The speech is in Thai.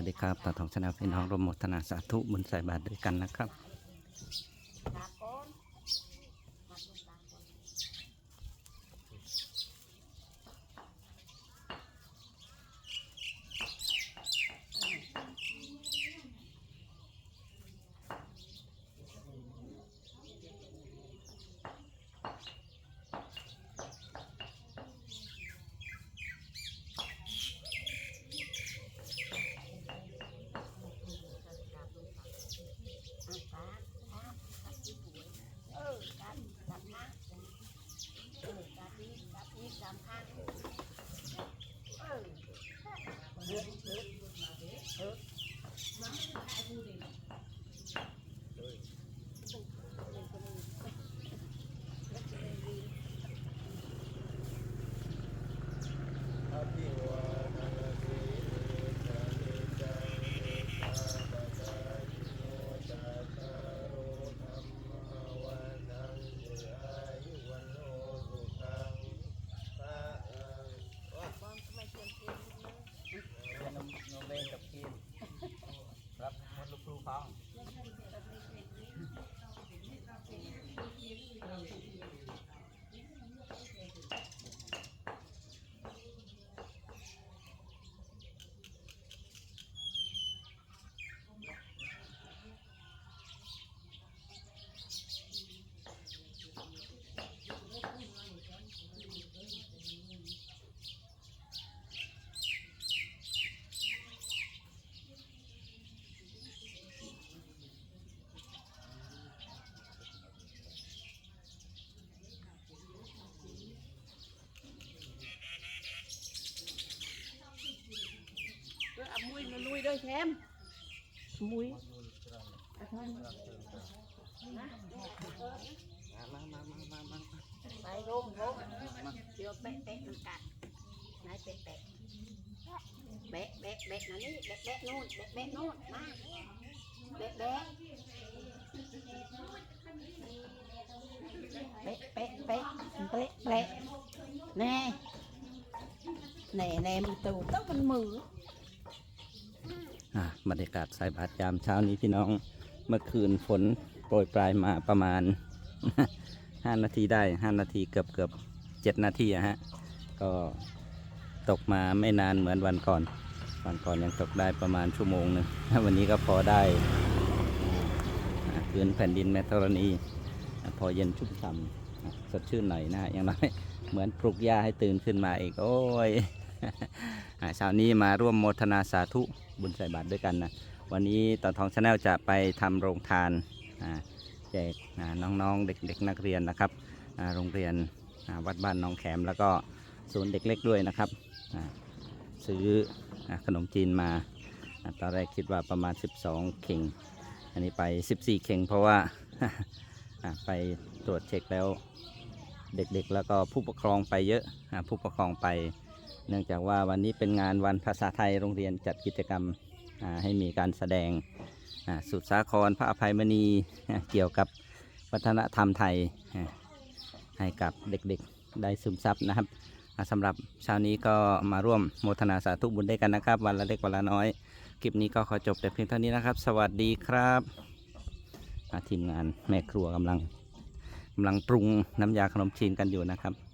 วัสดีครับตาทองชนะพี่น้องรวมหมดธนาสาธุบุญใส่บาตรด้วยกันนะครับ ตาก้อนมัดลงตาก้อน เออกันกันนะเออกันนี้กันนี้กันข้างเออเดือดเดือดเอ อบ้องทำไมเสียงเพลงเลย น้องเล่กับพี่รับมดลูกครูฟัง เออเอามุ้ยมา ลุยด้วยแชมป์มุ้ยเอาเถอะนะมามามามามาไปร่มร่มเดี๋ยวแบะแบะมันกัดไหนแบะแบะแบะแบะแบะนะนี่แบะแบะนู่นแบะแบะนู่นมาแบะแบะแบะแบะแบะแบะแบะแน่แน่แน่มันตูต้องมันมืออะ บรรยากาศใส่บาตรยามเช้านี้พี่น้องเมื่อคืนฝนโปรยปลายมาประมาณ 5 นาทีได้ 5 นาทีเกือบเกือบเจ็ดนาทีอะฮะ ก็ตกมาไม่นานเหมือนวันก่อน วันก่อนยังตกได้ประมาณชั่วโมงหนึ่งวันนี้ก็พอได้พื้นแผ่นดินแม่ธรณี พอเย็นชุ่มฉ่ำสดชื่นหน่อยนะฮะอย่างน้อยเหมือนปลุกหญ้าให้ตื่นขึ้นมาอีก โอ้ย เช้านี้มาร่วมโมทนาสาธุบุญใส่บาตรด้วยกันนะวันนี้ตอนทองชาแนลจะไปทำโรงทานแจกอ่าน้องๆเด็กๆนักเรียนนะครับโรงเรียนวัดบ้านน้องแขม แล้วก็ศูนย์เด็กเล็กด้วยนะครับซื้อขนมจีนมาตอนแรกคิดว่าประมาณ 12 เข่ง อันนี้ไป 14 เข่ง เพราะว่าไปตรวจเช็คแล้วเด็กๆ แล้วก็ผู้ปกครองไปเยอะผู้ปกครองไป เนื่องจากว่าวันนี้เป็นงานวันภาษาไทยโรงเรียนจัดกิจกรรมให้มีการแสดงสุดสาครพระอภัยมณีเกี่ยวกับวัฒนธรรมไทยให้กับเด็กๆได้ซึมซับนะครับสำหรับเช้านี้ก็มาร่วมโมทนาสาธุบุญด้วยกันนะครับ วันละเล็กวันละน้อย คลิปนี้ก็ขอจบแต่เพียงเท่านี้นะครับ สวัสดีครับทีมงานแม่ครัวกำลังกำลังปรุงน้ำยาขนมจีนกันอยู่นะครับ